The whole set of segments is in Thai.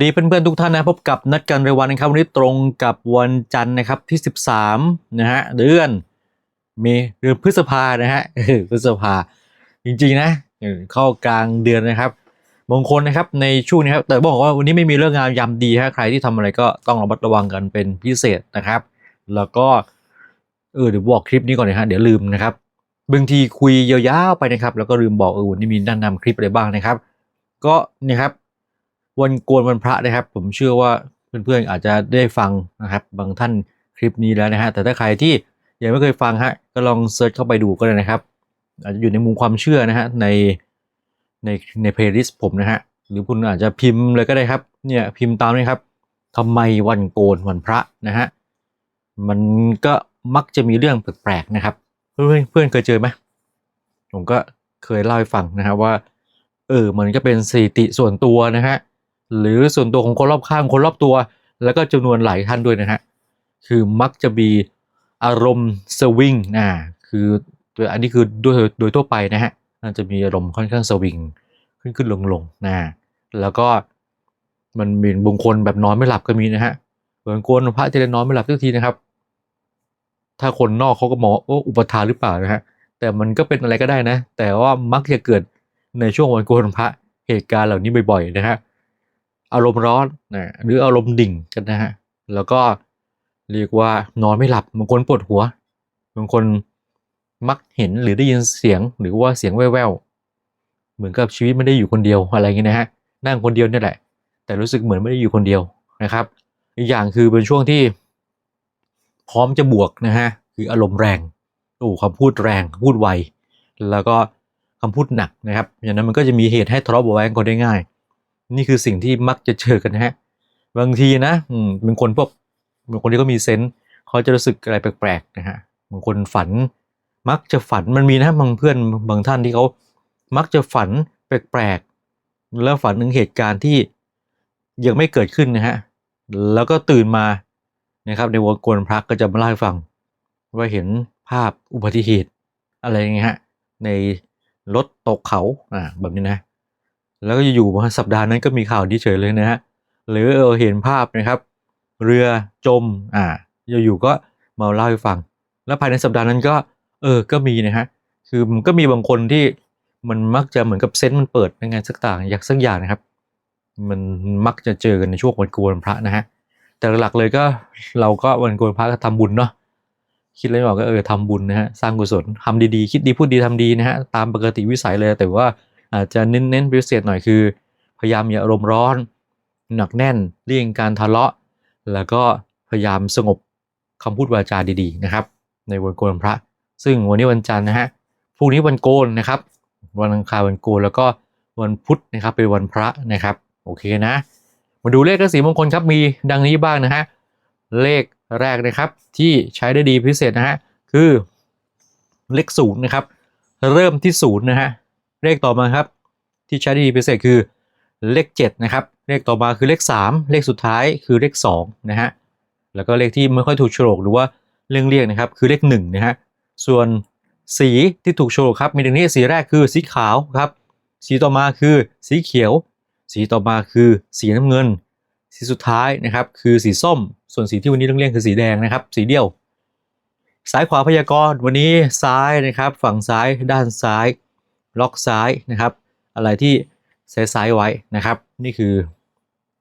วัสดีเพื่อนๆทุกท่านนะพบกับนัดกันรายวันนะครับวันนี้ตรงกับวันจันทร์นะครับที่ 13นะฮะเดือนเมเดือนพฤษภานะฮะพฤษภาจริงๆนะเข้ากลางเดือนนะครับมงคลนะครับในช่วงนี้ครับแต่บอกว่าวันนี้ไม่มีเรื่องงานยามดีฮะใครที่ทำอะไรก็ต้องระมัดระวังกันเป็นพิเศษนะครับ แล้วก็เออเดี๋ยวบอกคลิปนี้ก่อนนะฮะเดี๋ยวลืมนะครับบางทีคุยยาวๆไปนะครับ แล้วก็ลืมบอกเออวันนี้มีแนะนำคลิปอะไรบ้างนะครับ ก็เนี่ยครับ วันโกนวันพระนะครับ ผมเชื่อว่าเพื่อนๆอาจจะได้ฟังนะครับ บางท่านคลิปนี้แล้วนะฮะแต่ถ้าใครที่ยังไม่เคยฟังฮะก็ลองเซิร์ชเข้าไปดูก็ได้นะครับ อาจจะอยู่ในมุมความเชื่อนะฮะในในในเพลย์ลิสต์ผมนะฮะหรือคุณอาจจะพิมพ์เลยก็ได้ครับเนี่ยพิมพ์ตามนี้ครับทำไมวันโกนวันพระนะฮะมันก็มักจะมีเรื่องแปลกๆนะครับ เพื่อนๆเพื่อนเคยเจอไหมผมก็เคยเล่าให้ฟังนะครับว่าเออมันก็เป็นสถิติส่วนตัวนะฮะ หรือส่วนตัวของคนรอบข้างคนรอบตัว แล้วก็จำนวนหลายท่านด้วยนะฮะคือมักจะมีอารมณ์สวิงนะคืออันนี้คือโดยโดยทั่วไปนะฮะมันจะมีอารมณ์ค่อนข้างสวิงขึ้นขึ้นลงลงนะแล้วก็มันมีบางคนแบบนอนไม่หลับก็มีนะฮะบางคนพระจะได้นอนไม่หลับทุกทีนะครับ ถ้าคนนอกเขาก็มองโอ้อุปทานหรือเปล่านะฮะแต่มันก็เป็นอะไรก็ได้นะ แต่ว่ามักจะเกิดในช่วงวันโกนวันพระเหตุการณ์เหล่านี้บ่อยๆนะฮะ อารมณ์ร้อนนะหรืออารมณ์ดิ่งกันนะฮะแล้วก็เรียกว่านอนไม่หลับบางคนปวดหัวบางคนมักเห็นหรือได้ยินเสียงหรือว่าเสียงแว่วๆเหมือนกับชีวิตไม่ได้อยู่คนเดียวอะไรอย่างเงี้ยนะฮะนั่งคนเดียวนี่แหละ แต่รู้สึกเหมือนไม่ได้อยู่คนเดียวนะครับ อีกอย่างคือเป็นช่วงที่ พร้อมจะบวกนะฮะคืออารมณ์แรงโอ้คำพูดแรงพูดไวแล้วก็คำพูดหนักนะครับอย่างนั้นมันก็จะมีเหตุให้ทะเลาะเบาะแว้งกันได้ง่าย นี่คือสิ่งที่มักจะเจอกันนะฮะ บางทีนะอืมเป็นคนพวกเป็นคนที่เขามีเซนส์เขาจะรู้สึกอะไรแปลกๆนะฮะบางคนฝัน มักจะฝันมันมีนะบางเพื่อนบางท่านที่เขามักจะฝันแปลกๆแล้วฝันถึงเหตุการณ์ที่ยังไม่เกิดขึ้นนะฮะแล้วก็ตื่นมานะครับ ในวันโกนพระก็จะมาเล่าให้ฟัง ว่าเห็นภาพอุบัติเหตุอะไรอย่างเงี้ยฮะในรถตกเขาอ่าแบบนี้นะ แล้วก็อยู่มาสัปดาห์นั้นก็มีข่าวดีเฉยเลยนะฮะหรือเออเห็นภาพนะครับ เรือจมอ่าอยู่ๆก็มาเล่าให้ฟัง แล้วภายในสัปดาห์นั้นก็ เออก็มีนะฮะคือมันก็มีบางคนที่มันมักจะเหมือนกับเซนต์มันเปิดยังไงสักต่างอยางสักอย่างนะครับ มันมักจะเจอกันในช่วงวันโกนพระนะฮะแต่หลักเลยก็เราก็วันโกนพระก็ทำบุญเนาะคิดอะไรไม่ออกก็เออทำบุญนะฮะสร้างกุศลทำดีๆ คิดดีพูดดีทำดีนะฮะตามปกติวิสัยเลยแต่ว่า อาจจะเน้นๆพิเศษหน่อยคือ พยายามอย่าอารมณ์ร้อน หนักแน่นเลี่ยงการทะเลาะ แล้วก็พยายามสงบคำพูดวาจาดีๆนะครับ ในวันโกนพระ ซึ่งวันนี้วันจันทร์นะฮะพรุ่งนี้วันโกนนะครับ วันอังคารวันโกนแล้วก็วันพุธนะครับเป็นวันพระนะครับ โอเคนะ มาดูเลขกสีมงคลครับมีดังนี้บ้างนะฮะเลขแรกนะครับที่ใช้ได้ดีพิเศษนะฮะคือเลขศูนย์นะครับ เริ่มที่ศูนย์นะฮะ เลขต่อมาครับ ที่ใช้ได้ดีพิเศษคือเลข 7 นะครับ เลขต่อมาคือเลข 3 เลขสุดท้ายคือเลข2นะฮะแล้วก็เลขที่ไม่ค่อยถูกโฉลกหรือว่าเรื่องเรียกนะครับคือเลข1นะฮะส่วนสีที่ถูกโฉลกครับมีดังนี้สีแรกคือสีขาวครับสีต่อมาคือสีเขียว สีต่อมาคือสีน้ำเงิน สีสุดท้ายนะครับคือสีส้ม ส่วนสีที่วันนี้ต้องเรียกคือสีแดงนะครับ สีเดียว ซ้ายขวาพยากรณ์วันนี้ซ้ายนะครับ ฝั่งซ้ายด้านซ้าย ล็อกซ้ายนะครับ อะไรที่ซ้ายซ้ายไว้นะครับ นี่คือ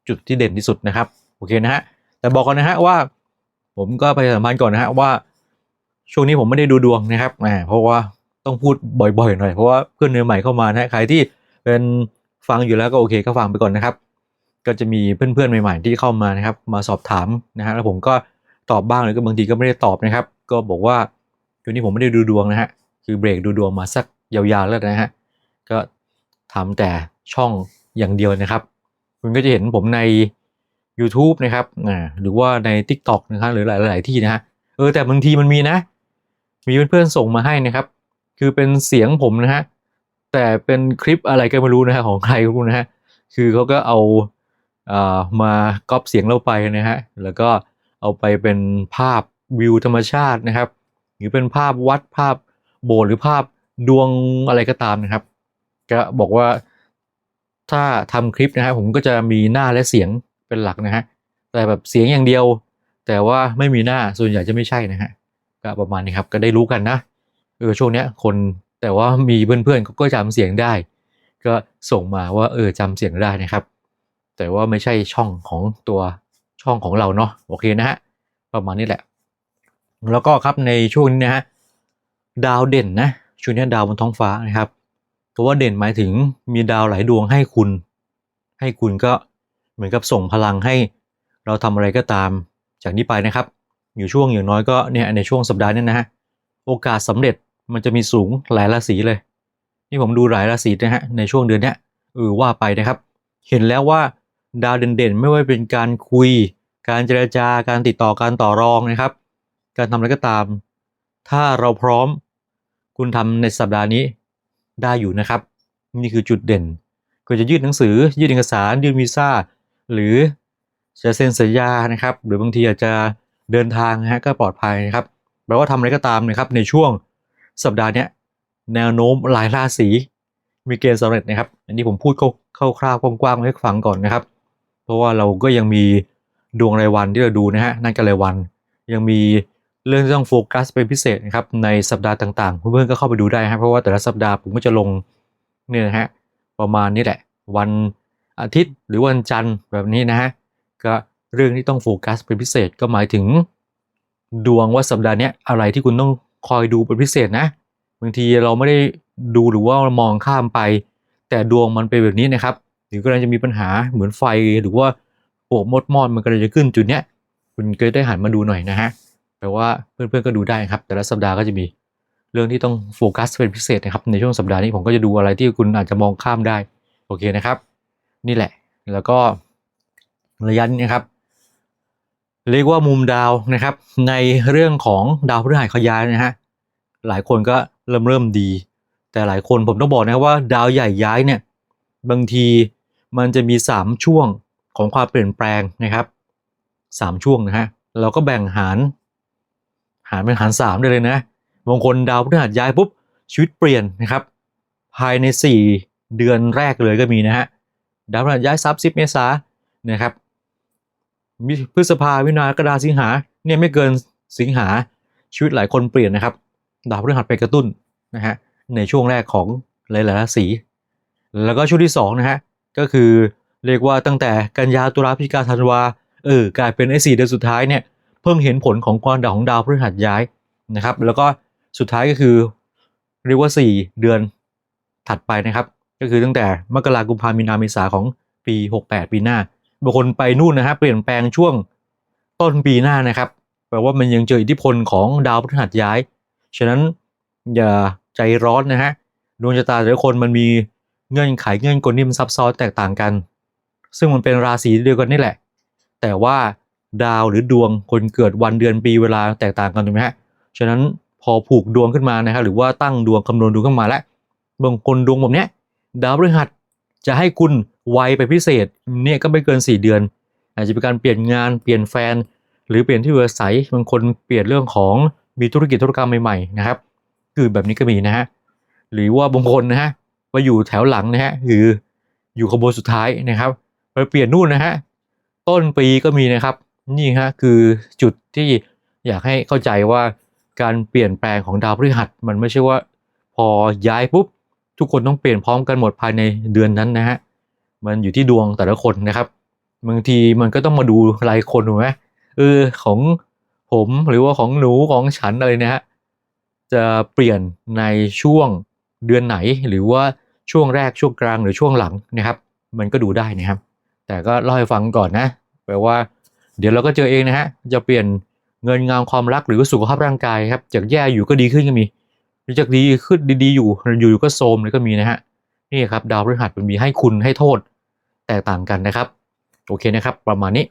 จุดที่เด่นที่สุดนะครับ โอเคนะฮะ แต่บอกก่อนนะฮะว่า ผมก็ไปสัมพันธ์ก่อนนะฮะว่า ช่วงนี้ผมไม่ได้ดูดวงนะครับอ่าเพราะว่าต้องพูดบ่อยๆหน่อยเพราะว่าเพื่อนเนื้อใหม่เข้ามานะฮะใครที่เป็นฟังอยู่แล้วก็โอเคก็ฟังไปก่อนนะครับ ก็จะมีเพื่อนๆใหม่ ๆ ที่เข้ามานะครับ มาสอบถามนะฮะแล้วผมก็ตอบบ้างหรือก็บางทีก็ไม่ได้ตอบนะครับ ก็บอกว่าช่วงนี้ผมไม่ได้ดูดวงนะฮะคือเบรกดูดวงมาสัก ยาวๆแล้วนะฮะก็ทำแต่ช่องอย่างเดียวนะครับ คุณก็จะเห็นผมใน YouTube นะครับอ่าหรือว่าใน TikTok นะครับหรือหลาย ๆ ที่นะฮะเออแต่บางทีมันมีนะ มีเพื่อนๆส่งมาให้นะครับ คือเป็นเสียงผมนะฮะแต่เป็นคลิปอะไรก็ไม่รู้นะฮะของใครก็ไม่รู้นะฮะคือเขาก็เอาอามาก๊อปเสียงเราไปนะฮะแล้วก็เอาไปเป็นภาพวิวธรรมชาตินะครับ หรือเป็นภาพวัดภาพโบสถ์หรือภาพ ดวงอะไรก็ตามนะครับ ก็บอกว่าถ้าทำคลิปนะฮะผมก็จะมีหน้าและเสียงเป็นหลักนะฮะแต่แบบเสียงอย่างเดียว แต่ว่าไม่มีหน้าส่วนใหญ่จะไม่ใช่นะฮะก็ประมาณนี้ครับก็ได้รู้กันนะเออช่วงเนี้ยคนแต่ว่ามีเพื่อนๆก็จำเสียงได้ ก็ส่งมาว่าเออจำเสียงได้นะครับ แต่ว่าไม่ใช่ช่องของตัวช่องของเราเนาะโอเคนะฮะประมาณนี้แหละ แล้วก็ครับในช่วงนี้นะฮะดาวเด่นนะ ช่วงนี้ดาวบนท้องฟ้านะครับเพราะว่าเด่นหมายถึงมีดาวหลายดวงให้คุณ ให้คุณก็เหมือนกับส่งพลังให้เราทำอะไรก็ตามจากนี้ไปนะครับ อยู่ช่วงอย่างน้อยก็เนี่ยในช่วงสัปดาห์นี้นะฮะโอกาสสำเร็จมันจะมีสูงหลายราศีเลยนี่ผมดูหลายราศีนะฮะในช่วงเดือนนี้เออว่าไปนะครับ เห็นแล้วว่าดาวเด่นๆ ไม่ว่าเป็นการคุย การเจรจาการติดต่อการต่อรองนะครับ การทำอะไรก็ตาม ถ้าเราพร้อม คุณทำในสัปดาห์นี้ได้อยู่นะครับ นี่คือจุดเด่นก็จะยื่นหนังสือ ยื่นเอกสาร ยื่นวีซ่า หรือจะเซ็นสัญญานะครับ หรือบางทีอาจจะเดินทางนะฮะก็ปลอดภัยนะครับแปลว่าทำอะไรก็ตามนะครับในช่วงสัปดาห์นี้แนวโน้มหลายราศีมีเกณฑ์สำเร็จนะครับ อันนี้ผมพูดคร่าวๆกว้างๆให้ฟังก่อนนะครับ เพราะว่าเราก็ยังมีดวงรายวันที่เราดูนะฮะนั่นก็รายวันยังมี เรื่องที่ต้องโฟกัสเป็นพิเศษนะครับในสัปดาห์ต่างๆ เพื่อนๆก็เข้าไปดูได้ครับเพราะว่าแต่ละสัปดาห์ผมก็จะลงเนี่ยนะฮะประมาณนี้แหละ วันอาทิตย์หรือวันจันทร์แบบนี้นะฮะก็เรื่องที่ต้องโฟกัสเป็นพิเศษก็หมายถึง ดวงว่าสัปดาห์เนี้ยอะไรที่คุณต้องคอยดูเป็นพิเศษนะบางทีเราไม่ได้ดูหรือว่ามองข้ามไป แต่ดวงมันเป็นแบบนี้นะครับหรือกำลังจะมีปัญหาเหมือนไฟหรือว่าปวกมดมอดมันกำลังจะขึ้นจุดเนี้ยคุณก็ได้หันมาดูหน่อยนะฮะ แปลว่าเพื่อนๆก็ดูได้ครับ แต่ละสัปดาห์ก็จะมีเรื่องที่ต้องโฟกัสเป็นพิเศษนะครับ ในช่วงสัปดาห์นี้ผมก็จะดูอะไรที่คุณอาจจะมองข้ามได้ โอเคนะครับ นี่แหละ แล้วก็ระยะนี้นะครับ เรียกว่ามุมดาวนะครับ ในเรื่องของดาวพฤหัสเขาย้ายนะฮะ หลายคนก็เริ่มเริ่มดี แต่หลายคนผมต้องบอกนะครับว่าดาวใหญ่ย้ายเนี่ย บางทีมันจะมี 3 ช่วงของความเปลี่ยนแปลงนะครับ 3 ช่วงนะฮะ เราก็แบ่งหาร หารเป็นหาร3ได้เลยนะบางคนดาวพฤหัสย้ายปุ๊บชีวิตเปลี่ยนนะครับ ภายใน 4 เดือนแรกเลยก็มีนะฮะดาวพฤหัสย้ายซับ10เมษานะครับมิพฤษภาวินากระดาสิงหาเนี่ยไม่เกินสิงหาชีวิตหลายคนเปลี่ยนนะครับ ดาวพฤหัสไปกระตุ้นนะฮะในช่วงแรกของหลายๆราศีแล้วก็ช่วงที่สองนะฮะก็คือเรียกว่าตั้งแต่กันยาตุลาพฤศจิกาธันวาเออกลายเป็นไอ้สี่เดือนสุดท้ายเนี่ย พิ่งเห็นผลของความดาวของดาวพฤหัสย้ายนะครับ แล้วก็สุดท้ายก็คือเรียกว่า 4 เดือนถัดไปนะครับ ก็คือตั้งแต่มกราคมกุมภาพันธ์มีนาเมษาของปี 68 ปีหน้าบางคนไปนู่นนะฮะเปลี่ยนแปลงช่วงต้นปีหน้านะครับแปลว่ามันยังเจออิทธิพลของดาวพฤหัสย้าย ฉะนั้นอย่าใจร้อนนะฮะดวงชะตาแต่ละคนมันมีเงื่อนไขเงื่อนกลที่มันซับซ้อนแตกต่างกัน ซึ่งมันเป็นราศีเดียวกันนี่แหละ แต่ว่า ดาวหรือดวงคนเกิดวันเดือนปีเวลาแตกต่างกันถูกไหมฮะฉะนั้นพอผูกดวงขึ้นมานะครับหรือว่าตั้งดวงคำนวณดวงขึ้นมาแล้วบางคนดวงแบบเนี้ยดาวพฤหัสจะให้คุณไวไปพิเศษเนี่ยก็ไม่เกิน 4 เดือน อาจจะเป็นการเปลี่ยนงานเปลี่ยนแฟน หรือเปลี่ยนที่อยู่อาศัยบางคนเปลี่ยนเรื่องของมีธุรกิจธุรกรรมใหม่ๆนะครับ คือแบบนี้ก็มีนะฮะหรือว่าบางคนนะฮะไปอยู่แถวหลังนะฮะหรืออยู่ขบวนสุดท้ายนะครับไปเปลี่ยนนู่นนะฮะต้นปีก็มีนะครับ นี่ฮะคือจุดที่อยากให้เข้าใจว่าการเปลี่ยนแปลงของดาวพฤหัสมันไม่ใช่ว่า พอย้ายปุ๊บทุกคนต้องเปลี่ยนพร้อมกันหมดภายในเดือนนั้นนะฮะมันอยู่ที่ดวงแต่ละคนนะครับบางทีมันก็ต้องมาดูรายคนถูกไหมเออของผมหรือว่าของหนูของฉันอะไรนะฮะจะเปลี่ยนในช่วงเดือนไหนหรือว่าช่วงแรกช่วงกลางหรือช่วงหลังนะครับ มันก็ดูได้นะครับ แต่ก็เล่าให้ฟังก่อนนะแปลว่า เดี๋ยวเราก็เจอเองนะฮะ จะเปลี่ยนเงินงานความรักหรือว่าสุขภาพร่างกายครับ จากแย่อยู่ก็ดีขึ้นก็มีหรือจากดีขึ้นดีๆอยู่อยู่ก็โทมเลยก็มีนะฮะนี่ครับดาวพฤหัสมันมีให้คุณให้โทษแตกต่างกันนะครับ โอเคนะครับ ประมาณนี้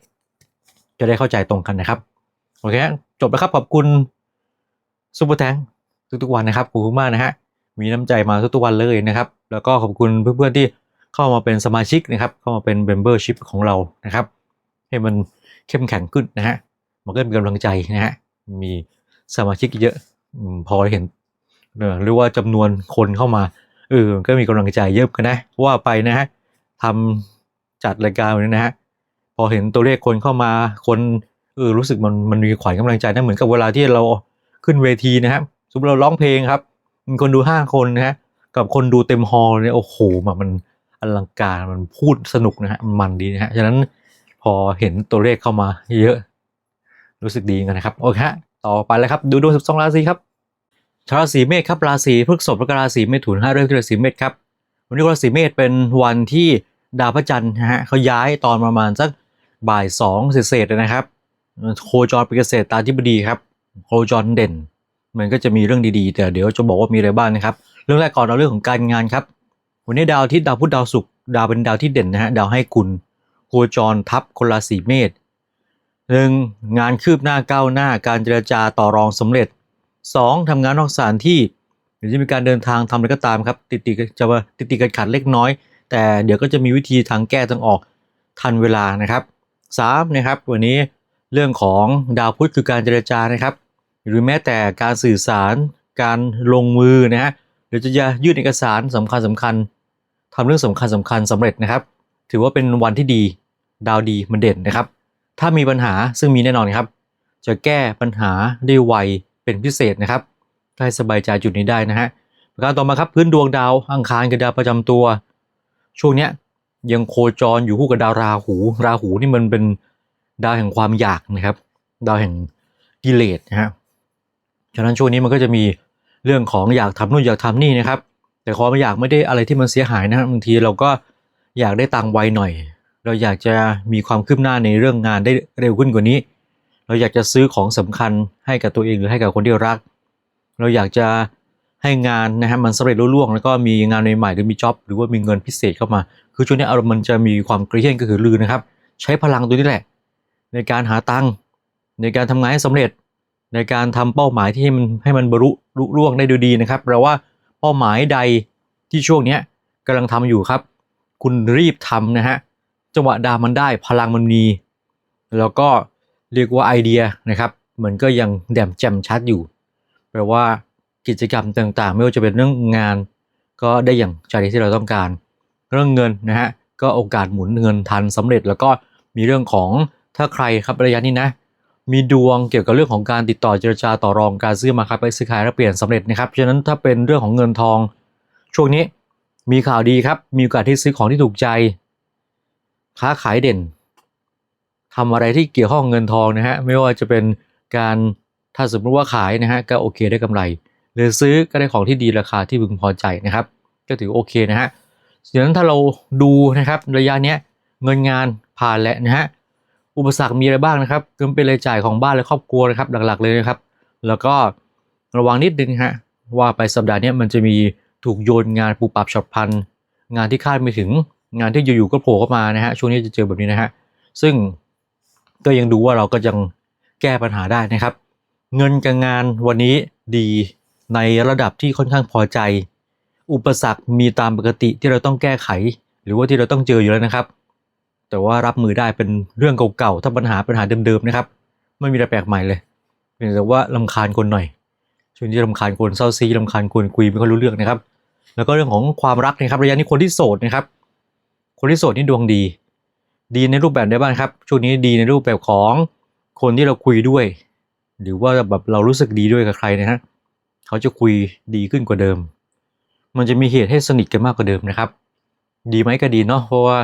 จะได้เข้าใจตรงกันนะครับโอเคจบแล้วครับขอบคุณซูเปอร์แทงทุกๆวันนะครับขอบคุณมากนะฮะมีน้ำใจมาทุกๆวันเลยนะครับ แล้วก็ขอบคุณเพื่อนๆที่เข้ามาเป็นสมาชิกนะครับ เข้ามาเป็น membership ของเรานะครับ ให้มัน เข้มแข็งขึ้นนะฮะมันก็มีกำลังใจนะฮะมีสมาชิกเยอะพอเห็นเออหรือว่าจำนวนคนเข้ามาเออก็มีกำลังใจเยอะกันนะว่าไปนะฮะทำจัดรายการนี้นะฮะพอเห็นตัวเลขคนเข้ามาคนเออรู้สึกมันมันมีขวัญกำลังใจนะเหมือนกับเวลาที่เราขึ้นเวทีนะครับสมมติเราร้องเพลงครับมีคนดูห้าคนนะฮะกับคนดูเต็มฮอลล์เนี่ยโอ้โหมันอลังการมันพูดสนุกนะฮะมันมันดีนะฮะฉะนั้น อเห็นตัวเลขเข้ามาเยอะ รู้สึกดีกันนะครับ โอเคฮะต่อไปเลยครับ ดูดวงสิบสองราศีครับชาวราศีเมษครับราศีพฤษภและราศีเมถุนห้าเริ่มที่ราศีเมษครับวันนี้ราศีเมษเป็นวันที่ดาวพระจันทร์นะฮะเขาย้ายตอนประมาณสักบ่ายสองเศษๆเลยนะครับ โคจรเป็นเกษตรตาธิบดีครับโคจรเด่น มันก็จะมีเรื่องดีๆ แต่เดี๋ยวจะบอกว่ามีอะไรบ้างนะครับ เรื่องแรกก่อนเอาเรื่องของการงานครับ วันนี้ดาวที่ดาวพุธดาวศุกร์ดาวเป็นดาวที่เด่นนะฮะดาวให้กุล โคจรทับคนราศีเมษหนึ่งงานคืบหน้าก้าวหน้าการเจรจาต่อรองสำเร็จสองทำงานนอกสถานที่หรือจะมีการเดินทางทำอะไรก็ตามครับ ติดติจะว่าติดติขัดขัดเล็กน้อย แต่เดี๋ยวก็จะมีวิธีทางแก้ทางออกทันเวลานะครับสามนะครับวันนี้เรื่องของดาวพุธคือการเจรจานะครับ หรือแม้แต่การสื่อสารการลงมือนะฮะหรือจะยื่นเอกสารสำคัญสำคัญทำเรื่องสำคัญสำคัญสำเร็จนะครับ ถือว่าเป็นวันที่ดีดาวดีมันเด่นนะครับ ถ้ามีปัญหาซึ่งมีแน่นอนครับ จะแก้ปัญหาได้ไวเป็นพิเศษนะครับให้สบายใจจุดนี้ได้นะฮะประการต่อมาครับพื้นดวงดาวอังคารกับดาวประจำตัว ช่วงเนี้ยยังโคจรอยู่คู่กับดาวราหู ราหูนี่มันเป็นดาวแห่งความอยากนะครับ ดาวแห่งกิเลสนะฮะฉะนั้นช่วงนี้มันก็จะมีเรื่องของอยากทำนู่นอยากทำนี่นะครับ แต่ความอยากไม่ได้อะไรที่มันเสียหายนะบางทีเราก็ อยากได้ตังไวหน่อย เราอยากจะมีความคืบหน้าในเรื่องงานได้เร็วขึ้นกว่านี้ เราอยากจะซื้อของสำคัญให้กับตัวเองหรือให้กับคนที่รัก เราอยากจะให้งานนะฮะมันสำเร็จรุ่ล่วง แล้วก็มีงานใหม่ๆหรือมีจ็อบหรือว่ามีเงินพิเศษเข้ามา คือช่วงนี้อารมณ์มันจะมีความกระเฮี้ยนก็คือลือนะครับ ใช้พลังตัวนี้แหละ ในการหาตังค์ในการทำงานให้สำเร็จ ในการทำเป้าหมายที่ให้มันให้มันบรรลุลุล่วงได้ดูดีนะครับแปลว่าเป้าหมายใดที่ช่วงเนี้ยกำลังทำอยู่ครับ คุณรีบทำนะฮะจังหวะดาวมันได้พลังมันมี แล้วก็เรียกว่าไอเดียนะครับเหมือนก็ยังแดมแจ่มชัดอยู่ แปลว่ากิจกรรมต่างๆ ไม่ว่าจะเป็นเรื่องงาน ก็ได้อย่างใจที่เราต้องการ เรื่องเงินนะฮะก็โอกาสหมุนเงินทันสำเร็จ แล้วก็มีเรื่องของถ้าใครครับระยะนี้นะ มีดวงเกี่ยวกับเรื่องของการติดต่อเจรจาต่อรองการซื้อมาครับไปซื้อขายและเปลี่ยนสำเร็จนะครับฉะนั้นถ้าเป็นเรื่องของเงินทองช่วงนี้ มีข่าวดีครับ มีโอกาสที่ซื้อของที่ถูกใจ ค้าขายเด่นทำอะไรที่เกี่ยวข้องเงินทองนะฮะ ไม่ว่าจะเป็นการถ้าสมมติว่าขายนะฮะก็โอเคได้กำไร หรือซื้อก็ได้ของที่ดีราคาที่พึงพอใจนะครับ ก็ถือโอเคนะฮะฉะนั้นถ้าเราดูนะครับระยะเนี้ยเงินงานผ่านแล้วนะฮะ อุปสรรคมีอะไรบ้างนะครับก็เป็นรายจ่ายของบ้านและครอบครัวนะครับหลักๆเลยนะครับ แล้วก็ระวังนิดนึงฮะว่าไปสัปดาห์นี้มันจะมี ถูกโยนงานปูปรับฉับพลัน งานที่คาดไม่ถึงงานที่อยู่ๆก็โผล่เข้ามานะฮะช่วงนี้จะเจอแบบนี้นะฮะซึ่งก็ยังดูว่าเราก็ยังแก้ปัญหาได้นะครับ เงินกับงานวันนี้ดีในระดับที่ค่อนข้างพอใจ อุปสรรคมีตามปกติที่เราต้องแก้ไข หรือว่าที่เราต้องเจออยู่แล้วนะครับ แต่ว่ารับมือได้เป็นเรื่องเก่าๆถ้าปัญหาปัญหาเดิมๆนะครับไม่มีอะไรแปลกใหม่เลยเพียงแต่ว่าลำคาญคนหน่อยช่วงนี้ลำคาญคนเศร้าซีลำคาญคนคุยไม่ค่อยรู้เรื่องนะครับ แล้วก็เรื่องของความรักนะครับระยะนี้คนที่โสดนะครับ คนที่โสดนี่ดวงดี ดีในรูปแบบได้บ้างครับช่วงนี้ดีในรูปแบบของคนที่เราคุยด้วย หรือว่าแบบเรารู้สึกดีด้วยกับใครนะฮะเขาจะคุยดีขึ้นกว่าเดิม มันจะมีเหตุให้สนิทกันมากกว่าเดิมนะครับ ดีไหมก็ดีเนาะเพราะว่า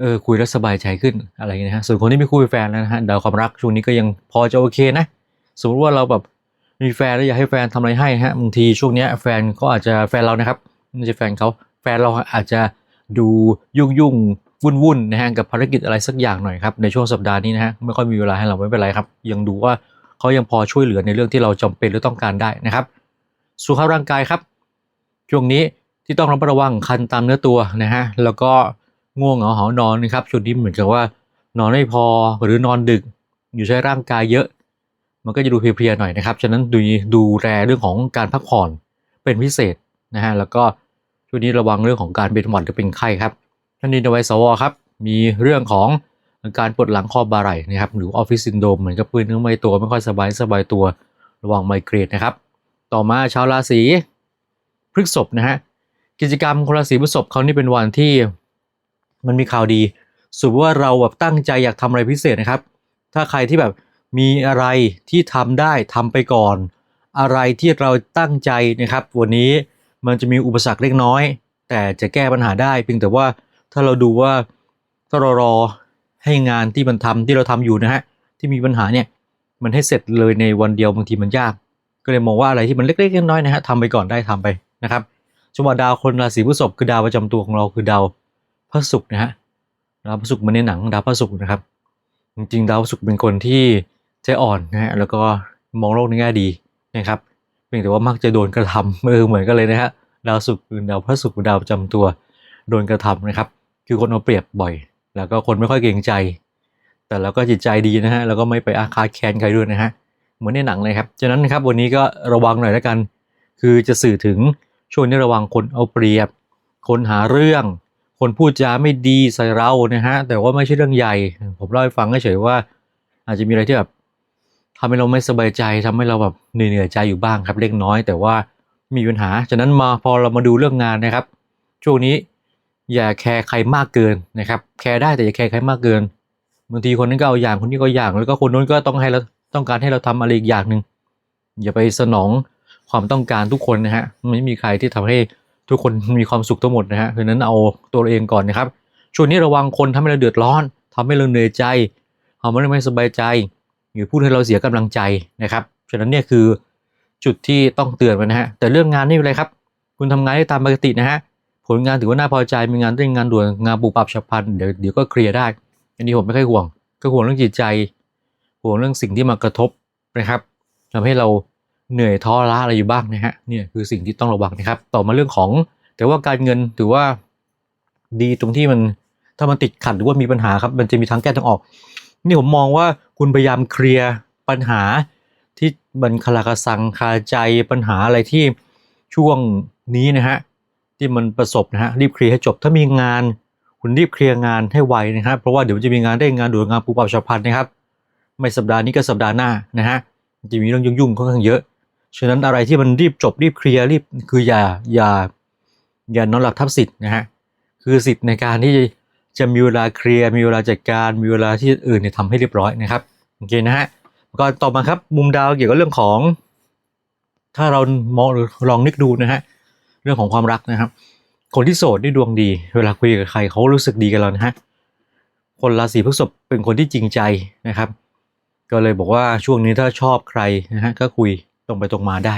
เออคุยแล้วสบายใจขึ้นอะไรอย่างเงี้ยนะฮะส่วนคนที่ไม่คุยแฟนแล้วนะฮะดาวความรักช่วงนี้ก็ยังพอจะโอเคนะสมมติว่าเราแบบ มีแฟนแล้วอยากให้แฟนทำอะไรให้ฮะบางทีช่วงเนี้ยแฟนก็อาจจะแฟนเรานะครับไม่ใช่แฟนเขาแฟนเราอาจจะดูยุ่งยุ่งวุ่นวุ่นนะฮะกับภารกิจอะไรสักอย่างหน่อยครับในช่วงสัปดาห์นี้นะฮะไม่ค่อยมีเวลาให้เราไม่เป็นไรครับ ยังดูว่าเขายังพอช่วยเหลือในเรื่องที่เราจำเป็นหรือต้องการได้นะครับ สุขภาพร่างกายครับ ช่วงนี้ที่ต้องระมัดระวังคันตามเนื้อตัวนะฮะแล้วก็ง่วงเหงาหานอนนะครับช่วงนี้เหมือนกับว่านอนไม่พอหรือนอนดึก อยู่ใช้ร่างกายเยอะ มันก็จะดูเพลียๆหน่อยนะครับ ฉะนั้นดูดูแลเรื่องของการพักผ่อนเป็นพิเศษนะฮะ แล้วก็ช่วงนี้ระวังเรื่องของการเป็นหวัดหรือเป็นไข้ครับ ท่านนินไวสวครับ มีเรื่องของการปวดหลังคอบ่าไหล่นะครับ หรือออฟฟิศซินโดมเหมือนกับพื้นเนื้อไม่ตัวไม่ค่อยสบายสบายตัวระวังไมเกรนนะครับ ต่อมาชาวราศีพฤษภนะฮะ กิจกรรมคนราศีพฤษภเขานี่เป็นวันที่มันมีข่าวดี สมมติว่าเราแบบตั้งใจอยากทำอะไรพิเศษนะครับ ถ้าใครที่แบบ มีอะไรที่ทำได้ทำไปก่อน อะไรที่เราตั้งใจนะครับ วันนี้มันจะมีอุปสรรคเล็กน้อย แต่จะแก้ปัญหาได้เพียงแต่ว่าถ้าเราดูว่าถ้าเรารอให้งานที่มันทำที่เราทำอยู่นะฮะที่มีปัญหาเนี่ยมันให้เสร็จเลยในวันเดียวบางทีมันยาก ก็เลยมองว่าอะไรที่มันเล็กๆน้อยๆนะฮะทำไปก่อนได้ทำไปนะครับจังหวะดาวคนราศีพฤษภคือดาวประจำตัวของเราคือดาวพระศุกร์นะฮะดาวพระศุกร์มันในหนังดาวพระศุกร์นะครับ จริงๆดาวพระศุกร์เป็นคนที่ ใจอ่อนนะฮะแล้วก็มองโลกในแง่ดีนะครับเพียงแต่ว่ามักจะโดนกระทำเออเหมือนกันเลยนะฮะดาวศุกร์คือดาวพระศุกร์ดาวประจำตัวโดนกระทำนะครับ คือคนเอาเปรียบบ่อย แล้วก็คนไม่ค่อยเกรงใจ แต่เราก็จิตใจดีนะฮะแล้วก็ไม่ไปอาฆาตแค้นใครด้วยนะฮะเหมือนในหนังเลยครับฉะนั้นนะครับวันนี้ก็ระวังหน่อยแล้วกัน คือจะสื่อถึงช่วงนี้ระวังคนเอาเปรียบ คนหาเรื่อง คนพูดจาไม่ดีใส่เรานะฮะแต่ว่าไม่ใช่เรื่องใหญ่ ผมเล่าให้ฟังเฉยๆว่า อาจจะมีอะไรที่แบบ ทำให้เราไม่สบายใจทำให้เราแบบเหนื่อยๆใจอยู่บ้างครับเล็กน้อย แต่ว่ามีปัญหาฉะนั้นมาพอเรามาดูเรื่องงานนะครับ ช่วงนี้อย่าแคร์ใครมากเกินนะครับแคร์ได้แต่อย่าแคร์ใครมากเกินบางทีคนนั้นก็เอาอย่างคนนี้ก็อย่าง แล้วก็คนนู้นก็ต้องให้เราต้องการให้เราทำอะไรอีกอย่างหนึ่งอย่าไปสนองความต้องการทุกคนนะฮะไม่มีใครที่ทำให้ทุกคนมีความสุขทั้งหมดนะฮะเพราะนั้นเอาตัวเราเองก่อนนะครับช่วงนี้ระวังคนทำให้เราเดือดร้อนทำให้เราเหนื่อยใจทำให้เราไม่สบายใจ หรือพูดให้เราเสียกำลังใจนะครับ ฉะนั้นเนี่ยคือจุดที่ต้องเตือนไว้นะฮะ แต่เรื่องงานนี่เป็นไรครับ คุณทำงานได้ตามปกตินะฮะ ผลงานถือว่าน่าพอใจ มีงานเร่งงานด่วน งานปูปรับฉับพลัน เดี๋ยวเดี๋ยวก็เคลียร์ได้ อันนี้ผมไม่ค่อยห่วง ก็ห่วงเรื่องจิตใจ ห่วงเรื่องสิ่งที่มากระทบนะครับทำให้เราเหนื่อยท้อล้าอะไรอยู่บ้างนะฮะ เนี่ยคือสิ่งที่ต้องระวังนะครับ ต่อมาเรื่องของ แต่ว่าการเงินถือว่าดีตรงที่มันถ้ามันติดขัดหรือว่ามีปัญหาครับ มันจะมีทางแก้ทางออก นี่ผมมองว่าคุณพยายามเคลียร์ปัญหาที่มันคาราคาซังคาใจปัญหาอะไรที่ช่วงนี้นะฮะที่มันประสบนะฮะรีบเคลียร์ให้จบถ้ามีงาน คุณรีบเคลียร์งานให้ไวนะครับเพราะว่าเดี๋ยวจะมีงานได้งานด่วนงานปูปรับฉับพลันนะครับ ไม่สัปดาห์นี้ก็สัปดาห์หน้านะฮะจะมีเรื่องยุ่งๆค่อนข้างเยอะฉะนั้นอะไรที่มันรีบจบรีบเคลียร์รีบคืออย่าอย่าอย่านอนหลับทับสิทธิ์นะฮะคือสิทธิ์ในการที่ จะมีเวลาเคลียร์มีเวลาจัดการมีเวลาที่อื่นเนี่ยทำให้เรียบร้อยนะครับโอเคนะฮะก็ต่อมาครับมุมดาวเกี่ยวกับเรื่องของ ถ้าเรามองลองนึกดูนะฮะเรื่องของความรักนะครับ คนที่โสดนี่ดวงดี เวลาคุยกับใครเขารู้สึกดีกับเรานะฮะคนราศีพฤษภเป็นคนที่จริงใจนะครับ ก็เลยบอกว่าช่วงนี้ถ้าชอบใครนะฮะก็คุยตรงไปตรงมาได้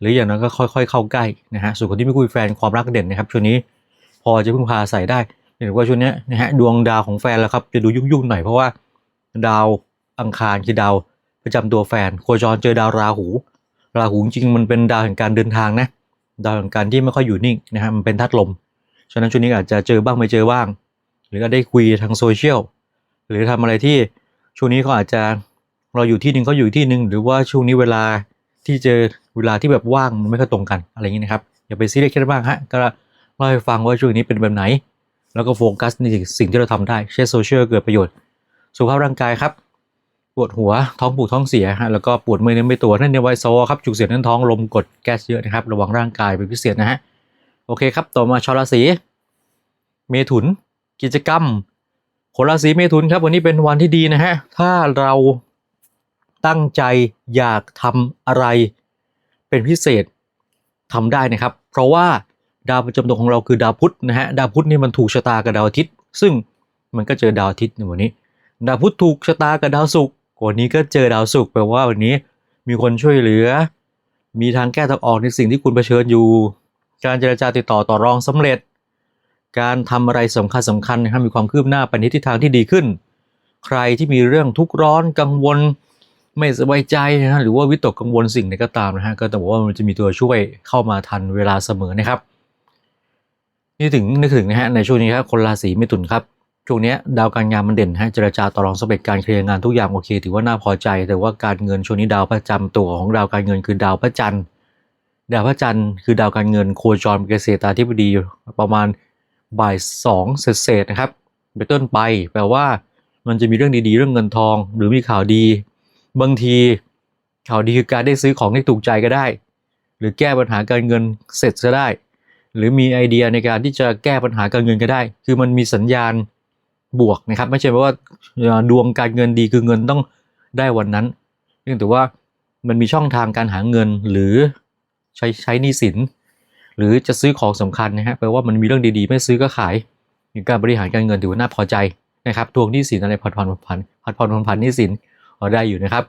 หรืออย่างนั้นก็ค่อย ๆ เข้าใกล้นะฮะส่วนคนที่ไม่คุยแฟนความรักเด่นนะครับช่วงนี้พอจะพึ่งพาใส่ได้ เห็นว่าช่วงนี้นะฮะดวงดาวของแฟนแล้วครับจะดูยุ่งๆหน่อยเพราะว่า ดาวอังคารคือดาวประจำตัวแฟนโคจรเจอดาวราหู ราหูจริงมันเป็นดาวแห่งการเดินทางนะดาวแห่งการที่ไม่ค่อยอยู่นิ่งนะฮะมันเป็นธาตุลมฉะนั้นช่วงนี้อาจจะเจอบ้างไม่เจอบ้าง หรือก็ได้คุยทางโซเชียลหรือทำอะไรที่ช่วงนี้เขาอาจจะเราอยู่ที่หนึ่งเขาอยู่ที่หนึ่งหรือว่าช่วงนี้เวลาที่เจอเวลาที่แบบว่างมันไม่ค่อยตรงกันอะไรอย่างนี้นะครับอย่าไปซีเรียสแค่บ้างฮะก็เล่าให้ฟังว่าช่วงนี้เป็นแบบไหน แล้วก็โฟกัสในสิ่งที่เราทำได้ใช้โซเชียลเกิดประโยชน์ สุขภาพร่างกายครับ ปวดหัวท้องผูกท้องเสียฮะแล้วก็ปวดเมื่อยเนื้อไม่ตัวนั่นในไวโซครับจุกเสียดแน่นท้องลมกดแก๊สเยอะนะครับ ระวังร่างกายเป็นพิเศษนะฮะโอเคครับ ต่อมาชาวราศีเมถุนกิจกรรมคนราศีเมถุนครับวันนี้เป็นวันที่ดีนะฮะถ้าเราตั้งใจอยากทำอะไรเป็นพิเศษทำได้นะครับ เพราะว่า ดาวประจำตัวของเราคือดาวพุธนะฮะดาวพุธนี่มันถูกชะตากับดาวอาทิตย์ ซึ่งมันก็เจอดาวอาทิตย์ในวันนี้ ดาวพุธถูกชะตากับดาวศุกร์วันนี้ก็เจอดาวศุกร์แปลว่าวันนี้มีคนช่วยเหลือ มีทางแก้ทางออกในสิ่งที่คุณเผชิญอยู่ การเจรจาติดต่อต่อรองสำเร็จ การทำอะไรสำคัญสำคัญนะครับมีความคืบหน้าไปในทิศทางที่ดีขึ้น ใครที่มีเรื่องทุกข์ร้อนกังวล ไม่สบายใจนะฮะหรือว่าวิตกกังวลสิ่งใดก็ตามนะฮะก็ต้องบอกว่ามันจะมีตัวช่วยเข้ามาทันเวลาเสมอนะครับ นี่ถึงนึกถึงนะฮะในช่วงนี้ครับคนราศีเมถุนครับช่วงนี้ดาวการงานมันเด่นฮะเจรจาต่อรองสำเร็จการเคลียร์งานทุกอย่างโอเค ถือว่าน่าพอใจ แต่ว่าการเงินช่วงนี้ดาวประจำตัวของดาวการเงินคือดาวพระจันทร์ดาวพระจันทร์คือดาวการเงินโคจรเป็นเกษตราธิบดีประมาณบ่ายสองเศษๆนะครับเป็นต้นไป แปลว่ามันจะมีเรื่องดีๆ เรื่องเงินทอง หรือมีข่าวดี บางทีข่าวดีคือการได้ซื้อของที่ถูกใจก็ได้ หรือแก้ปัญหาการเงินเสร็จก็ได้ หรือมีไอเดียในการที่จะแก้ปัญหาการเงินก็ได้ คือมันมีสัญญาณบวกนะครับ ไม่ใช่ว่าเอ่อดวงการเงินดีคือเงินต้องได้วันนั้นเนื่องจากว่ามันมีช่องทางการหาเงินหรือใช้ใช้หนี้สิน หรือจะซื้อของสำคัญนะฮะแปลว่ามันมีเรื่องดีๆ ไม่ซื้อก็ขายการบริหารการเงินถือว่าน่าพอใจนะครับทวงหนี้สินอะไรผ่อนผ่อนผ่อนผันผัดผ่อนผ่อนผันหนี้สินเอาได้อยู่นะครับ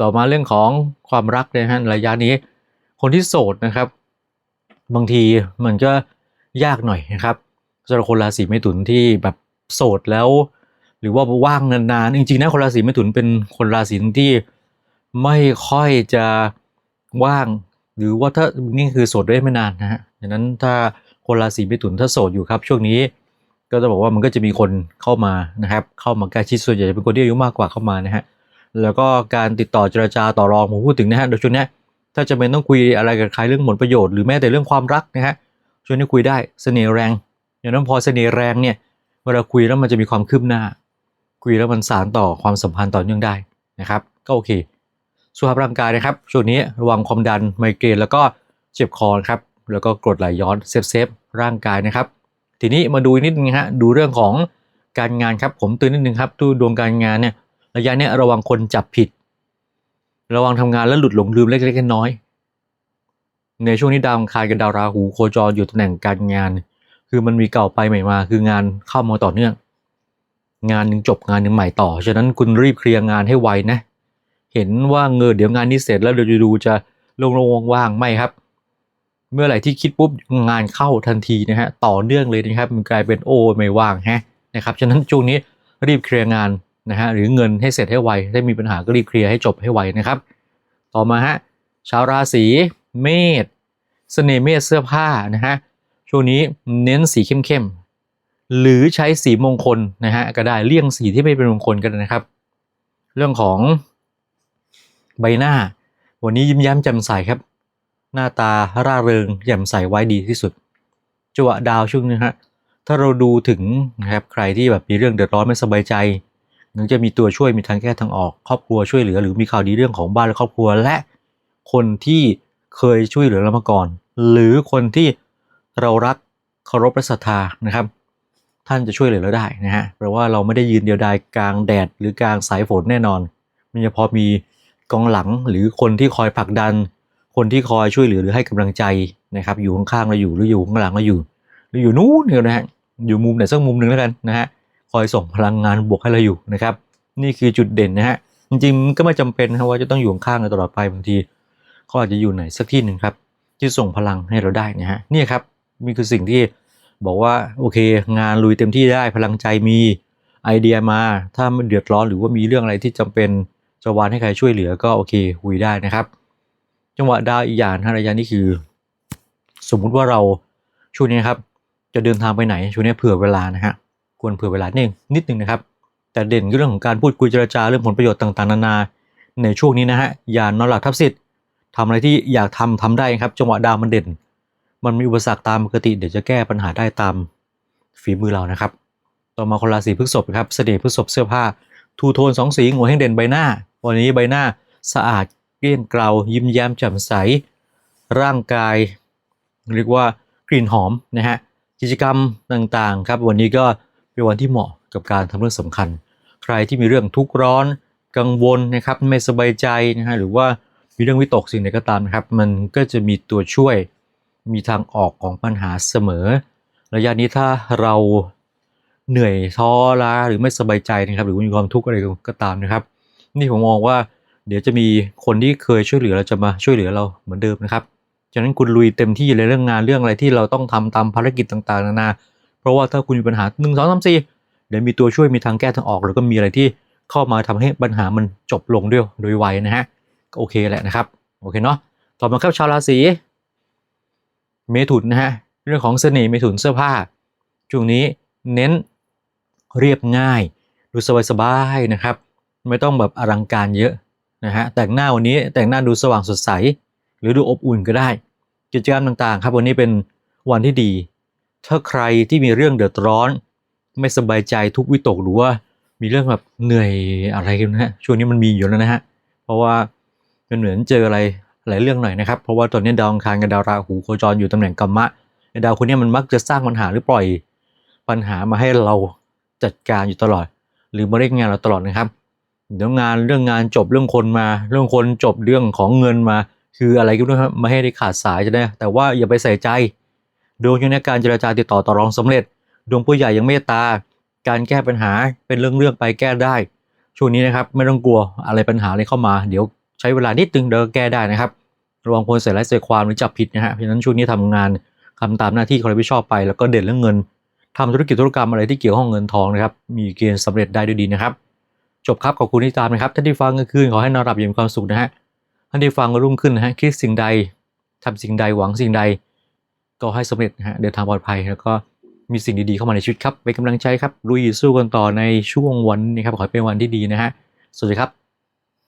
ต่อมาเรื่องของความรักนะฮะระยะนี้ คนที่โสดนะครับ บางทีมันก็ยากหน่อยนะครับสำหรับคนราศีเมถุนที่แบบโสดแล้ว หรือว่าว่างนานๆจริงๆนะคนราศีเมถุนเป็นคนราศีที่ไม่ค่อยจะว่าง หรือว่าถ้านี่คือโสดได้ไม่นานนะฮะดังนั้นถ้าคนราศีเมถุนถ้าโสดอยู่ครับช่วงนี้ก็จะบอกว่ามันก็จะมีคนเข้ามานะครับ เข้ามาใกล้ชิดส่วนใหญ่จะเป็นคนที่อายุมากกว่าเข้ามานะฮะแล้วก็การติดต่อเจรจาต่อรองผมพูดถึงนะฮะโดยช่วงนี้ ถ้าจะเป็นต้องคุยอะไรกับใครเรื่องผลประโยชน์หรือแม้แต่เรื่องความรักนะฮะช่วงนี้คุยได้เสน่ห์แรงอย่างนั้นพอเสน่ห์แรงเนี่ยเวลาคุยแล้วมันจะมีความคืบหน้า คุยแล้วมันสานต่อความสัมพันธ์ต่อเนื่องได้นะครับก็โอเคสุขภาพร่างกายนะครับช่วงนี้ระวังความดันไมเกรนแล้วก็เจ็บคอนะครับแล้วก็กรดไหลย้อนเซฟเซฟร่างกายนะครับ ทีนี้มาดูนิดนึงฮะดูเรื่องของการงานครับผมเตือนนิดนึงครับดูดวงการงานเนี่ยระยะเนี้ยระวังคนจับผิด ระวังทำงานแล้วหลุดหลงลืมเล็กๆน้อยๆในช่วงนี้ดาวอังคารกับดาวราหูโคจรอยู่ตำแหน่งการงาน คือมันมีเก่าไปใหม่มา คืองานเข้ามาต่อเนื่อง งานหนึ่งจบงานหนึ่งใหม่ต่อ ฉะนั้นคุณรีบเคลียร์งานให้ไวนะ เห็นว่าเงินเดี๋ยวงานนี้เสร็จแล้วเดี๋ยวจะดูจะโลงๆว่างๆไม่ครับ เมื่อไหร่ที่คิดปุ๊บงานเข้าทันทีนะฮะต่อเนื่องเลยนะครับ มันกลายเป็นโอ้ไม่ว่างฮะนะครับฉะนั้นช่วงนี้รีบเคลียร์งาน นะฮะหรือเงินให้เสร็จให้ไวถ้ามีปัญหาก็รีบเคลียร์ให้จบให้ไวนะครับ ต่อมาฮะชาวราศีเมษเสน่ห์เมษเสื้อผ้านะฮะช่วงนี้เน้นสีเข้มๆหรือใช้สีมงคลนะฮะก็ได้เลี่ยงสีที่ไม่เป็นมงคลกันนะครับ เรื่องของใบหน้า วันนี้ยิ้มแย้มแจ่มใสครับ หน้าตาร่าเริงแจ่มใสไว้ดีที่สุดจังหวะดาวช่วงนี้ฮะถ้าเราดูถึงนะครับใครที่แบบมีเรื่องเดือดร้อนไม่สบายใจ ถึงจะมีตัวช่วยมีทางแก้ทางออกครอบครัวช่วยเหลือ หรือมีข่าวดีเรื่องของบ้านและครอบครัวและคนที่เคยช่วยเหลือเรามาก่อน หรือคนที่เรารักเคารพและศรัทธานะครับ ท่านจะช่วยเหลือเราได้นะฮะเพราะว่าเราไม่ได้ยืนเดียวดายกลางแดดหรือกลางสายฝนแน่นอนมันจะพอมีกองหลังหรือคนที่คอยผลักดัน คนที่คอยช่วยเหลือหรือให้กำลังใจนะครับ อยู่ข้างๆเราอยู่หรืออยู่ข้างหลังเราอยู่ หรืออยู่นู้นเนี่ยนะฮะอยู่มุมไหนสักมุมหนึ่งแล้วกันนะฮะ คอยส่งพลังงานบวกให้เราอยู่นะครับ นี่คือจุดเด่นนะฮะจริงๆก็ไม่จำเป็นนะว่าจะต้องอยู่ข้างกันตลอดไปบางทีก็อาจจะอยู่ไหนสักที่หนึ่งครับ ที่ส่งพลังให้เราได้นะฮะนี่ครับนี่คือสิ่งที่บอกว่าโอเค งานลุยเต็มที่ได้พลังใจมีไอเดียมา ถ้ามันเดือดร้อนหรือว่ามีเรื่องอะไรที่จำเป็นจะวานให้ใครช่วยเหลือก็โอเคคุยได้นะครับ จังหวะดาวอีกอย่างนะระยะนี้คือ สมมุติว่าเราช่วงนี้ครับ จะเดินทางไปไหนช่วงนี้เผื่อเวลานะฮะ ควรเผื่อเวลาหนิดนิดนึงนะครับ แต่เด่นคือเรื่องของการพูดคุยเจรจาเรื่องผลประโยชน์ต่างๆนานาในช่วงนี้นะฮะอย่านอนหลับทับสิทธิ์ทำอะไรที่อยากทำทำได้ครับ จังหวะดาวมันเด่น มันมีอุปสรรคตามปกติเดี๋ยวจะแก้ปัญหาได้ตามฝีมือเรานะครับ ต่อมาคนราศีพฤษภครับเสน่ห์พฤษภเสื้อผ้าทูโทนสองสีหัวแห่งเด่นใบหน้า วันนี้ใบหน้าสะอาดเกลี้ยงเกลายิ้มแย้มแจ่มใส ร่างกายเรียกว่ากลิ่นหอมนะฮะกิจกรรมต่างๆครับ วันนี้ก็ เป็นวันที่เหมาะกับการทำเรื่องสำคัญ ใครที่มีเรื่องทุกข์ร้อนกังวลนะครับไม่สบายใจนะฮะหรือว่ามีเรื่องวิตกสิ่งใดก็ตามนะครับ มันก็จะมีตัวช่วยมีทางออกของปัญหาเสมอ ระยะนี้ถ้าเราเหนื่อยท้อล้าหรือไม่สบายใจนะครับ หรือมีความทุกข์อะไรก็ตามนะครับ นี่ผมมองว่าเดี๋ยวจะมีคนที่เคยช่วยเหลือเราจะมาช่วยเหลือเราเหมือนเดิมนะครับฉะนั้นคุณลุยเต็มที่เลยเรื่องงานเรื่องอะไรที่เราต้องทำตามภารกิจต่างๆนานา เพราะว่าถ้าคุณมีปัญหาหนึ่งสองสามสี่เดี๋ยวมีตัวช่วยมีทางแก้ทางออก แล้วก็มีอะไรที่เข้ามาทำให้ปัญหามันจบลงด้วยโดยไวนะฮะก็โอเคแหละนะครับโอเคเนาะต่อมาครับชาวราศีเมถุนนะฮะเรื่องของเสน่ห์เมถุนเสื้อผ้าช่วงนี้เน้นเรียบง่าย ดูสบายๆนะครับ ไม่ต้องแบบอลังการเยอะนะฮะแต่งหน้าวันนี้แต่งหน้าดูสว่างสดใส หรือดูอบอุ่นก็ได้ กิจกรรมต่างๆ ครับวันนี้เป็นวันที่ดี ถ้าใครที่มีเรื่องเดือดร้อน ไม่สบายใจทุกวิตกหรือว่ามีเรื่องแบบเหนื่อยอะไรกันนะฮะช่วงนี้มันมีอยู่แล้วนะฮะเพราะว่ามันเหมือนเจออะไรหลายเรื่องหน่อยนะครับ เพราะว่าตอนนี้ดาวอังคารกับดาวราหูโคจรอยู่ตำแหน่งกัมมะดาวคนนี้มันมักจะสร้างปัญหาหรือปล่อยปัญหามาให้เราจัดการอยู่ตลอด หรือมาเร่งงานเราตลอดนะครับเดี๋ยวงานเรื่องงานจบเรื่องคนมา เรื่องคนจบเรื่องของเงินมา คืออะไรก็ไม่รู้ครับไม่ให้ได้ขาดสายจะได้ แต่ว่าอย่าไปใส่ใจ ดวงอยู่ในการเจรจาติดต่อต่อรองสำเร็จ ดวงผู้ใหญ่ยังเมตตา การแก้ปัญหาเป็นเรื่องๆไปแก้ได้ ช่วงนี้นะครับไม่ต้องกลัวอะไรปัญหาอะไรเข้ามา เดี๋ยวใช้เวลานิดนึงเดี๋ยวแก้ได้นะครับระวังคนใส่ร้ายใส่ความหรือจับผิดนะฮะเพราะฉะนั้นช่วงนี้ทำงานทำตามหน้าที่ความรับผิดชอบไป แล้วก็เด่นเรื่องเงินทำธุรกิจธุรกรรมอะไรที่เกี่ยวข้องเงินทองนะครับมีเกณฑ์สำเร็จได้ด้วยดีนะครับ จบครับขอบคุณที่ตามนะครับท่านที่ฟังกลางคืนขอให้นอนหลับอย่างมีความสุขนะฮะท่านที่ฟังกรุ่งขึ้นนะฮะคิดสิ่งใดทำสิ่งใดหวังสิ่งใด ก็ให้สำเร็จนะฮะเดินทางปลอดภัยแล้วก็มีสิ่งดีๆเข้ามาในชีวิตครับเป็นกำลังใจครับลุยสู้กันต่อในช่วงวันนี้ครับขอให้เป็นวันที่ดีนะฮะสวัสดีครับ